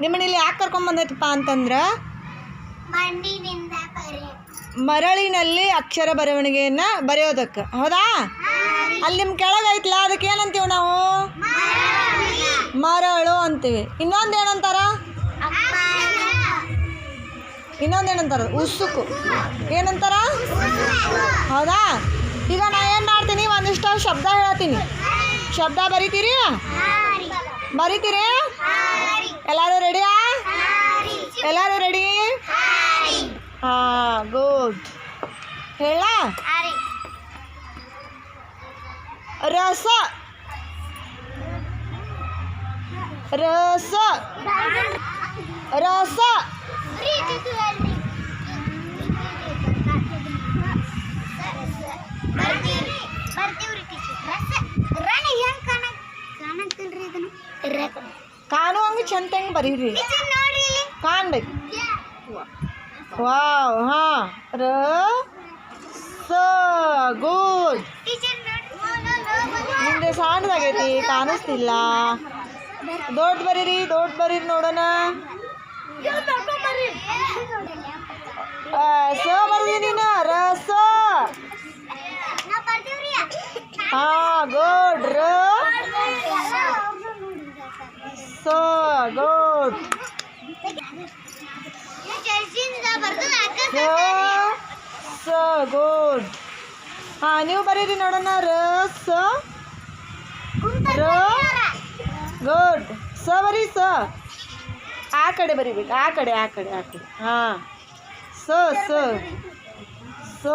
ನಿಮ್ಮನೇಲಿ ಯಾಕೆ ಕರ್ಕೊಂಬಂದೈತಪ್ಪ ಅಂತಂದ್ರೆ ಮರಳಿನಲ್ಲಿ ಅಕ್ಷರ ಬರವಣಿಗೆಯನ್ನ ಬರೆಯೋದಕ್ಕೆ ಹೌದಾ? ಅಲ್ಲಿ ನಿಮ್ಮ ಕೆಳಗೆ ಐತ್ಲ ಅದಕ್ಕೆ ಏನಂತೀವಿ ನಾವು? ಮರಳು. ಅಂತೀವಿ. ಇನ್ನೊಂದು ಏನಂತಾರ ಇನ್ನೊಂದು ಏನಂತಾರ? ಉಸುಕು. ಏನಂತಾರ ಹೌದಾ? ಈಗ ನಾ ಏನು ಮಾಡ್ತೀನಿ? ಒಂದಿಷ್ಟು ಶಬ್ದ ಹೇಳ್ತೀನಿ. ಶಬ್ದ ಬರಿತೀರಿ? ಬರಿತೀರಿ? ಎಲ್ಲರೂ ರೆಡಿಯಾ ಎಲ್ಲರೂ ರೆಡಿ ಹಾಂ ಗುಡ್ ಹೇಳ ರಸ ರಸ ರಸ ಕಾಣುವಂಗೆ ಚಂದ ಹೆಂಗೆ ಬರೀರಿ? ಕಾಣ್ಬೇಕು. ವಾವ್ ಹಾಂ. ರ ಸ ಗುಡ್. ನಿಂದೆ ಸಣ್ಣದಾಗೈತಿ ಕಾಣಿಸ್ತಿಲ್ಲ. ದೊಡ್ಡ ಬರೀರಿ ದೊಡ್ಡ ಬರೀರಿ ನೋಡೋಣ. ಸ ಬರ್ದಿ ನೀನು ರ ಸ. ಹಾ ಗುಡ್ ರ. ಸ. ಗುಡ್ ಸ ಸ ಗುಡ್ ಹಾಂ ನೀವು ಬರೀರಿ ನೋಡೋಣ ರ ಸ ರ ಗುಡ್ ಸ ಬರೀ ಸ ಆ ಕಡೆ ಬರಿಬೇಕು ಆ ಕಡೆ ಆ ಕಡೆ ಆ ಕಡೆ ಹಾಂ ಸ ಸ ಸ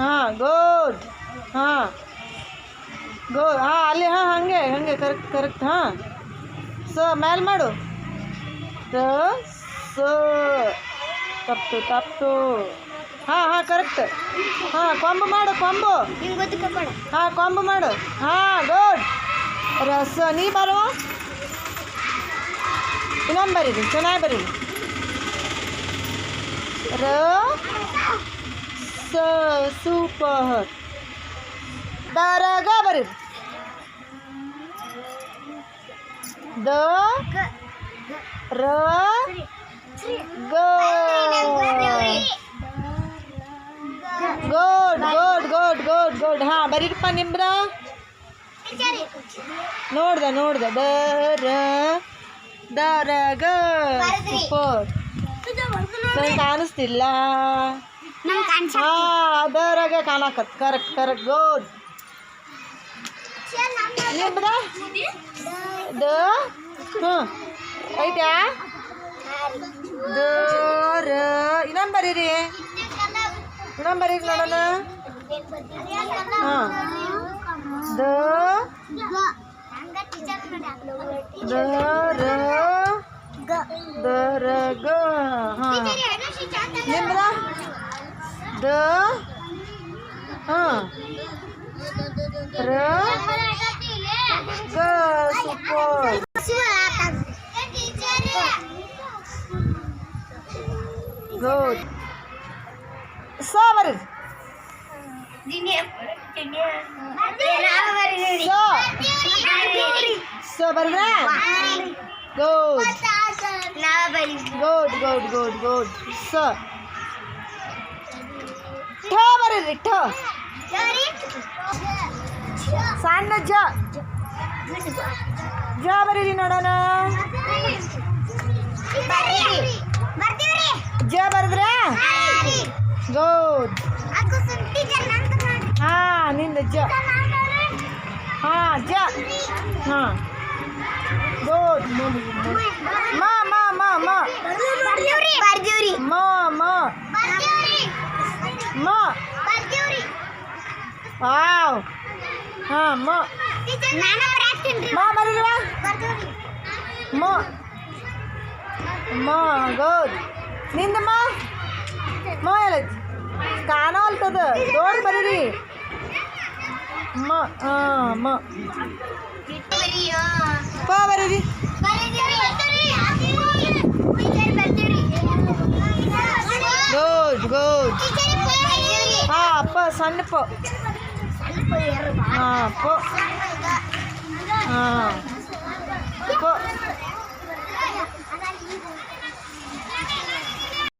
ಹಾಂ ಗುಡ್ ಹಾಂ ಗುಡ್ ಹಾಂ ಅಲ್ಲಿ ಹಾಂ ಹಾಗೆ ಹಾಗೆ ಕರೆಕ್ಟ್ ಕರೆಕ್ಟ್ ಹಾಂ. ಸ ಮೇಲೆ ಮಾಡು. ರ ಸ ತಪ್ಪು ತಪ್ಪು. ಹಾಂ ಹಾಂ ಕರೆಕ್ಟ್ ಹಾಂ ಕೊಂಬು ಮಾಡು ಕೊಂಬು. ಹಾಂ ಕೊಂಬು ಮಾಡು. ಹಾಂ ಗುಡ್ ರಸ ನೀ ಬರುವ ಇನ್ನೊಂದು ಬರೀರಿ ಚೆನ್ನಾಗಿ ಬರೀರಿ. ರ ಸ ಸೂಪರ್. ಬರಗ ಬರೀರಿ. ದ ರ ಗ. ಗೋಡ್ ಗೋಡ್ ಗೋಡ್ ಗೋಡ್ ಗುಡ್ ಹಾಂ ಬರೀರಪ್ಪ ನಿಮ್ರ? ನೋಡ್ದೆ ನೋಡ್ದೆ. ದ ರ ದ ರ ಗ. ಸೂಪರ್ ನನಗೆ ಕಾಣಿಸ್ತಿಲ್ಲ. ಹಾ ದ ರ ಗ ಕಾಣಕತ್. Correct correct good Lembra? Do. Huh. Aida. Do re. Inam bari re. Inam bari nodana. Ha. Do. Do re. Do re go. Ha. Lembra? Do. Ha. Re. Super good ಸ ಬರೀರಿ ಸ ಸ ಬರೀರಾ good good good good good ಸ ಠ ಬರೀರಿ ಠ ಸಣ್ಣ ಜ ಜ ಬರೀರಿ ನೋಡೋಣ ಜ ಬರೆದ್ರಾ ಗುಡ್ ಹಾಂ ನಿಂದ ಜ ಹಾಂ ಜ ಹಾಂ ಗುಡ್ ಮ ಮ ಮ ಮ ಮ ಮ ಮ ವಾವ್ ಹಾಂ ಮ ಮ ಬರೀಲ್ವಾ ಮ ಮ ಗುಡ್ ನಿಂದ ಮ ಮ ಎಲ್ಲ ಕಾಣವಲ್ತದ ದೊಡ್ಡ ಬರೀರಿ ಮ ಹಾಂ ಮ ಪ ಬರೀರಿ ಗುಡ್ ಗುಡ್ ಹಾಂ ಪ ಸಣ್ಣ ಪ ಹಾಂ ಪ 嗯，不。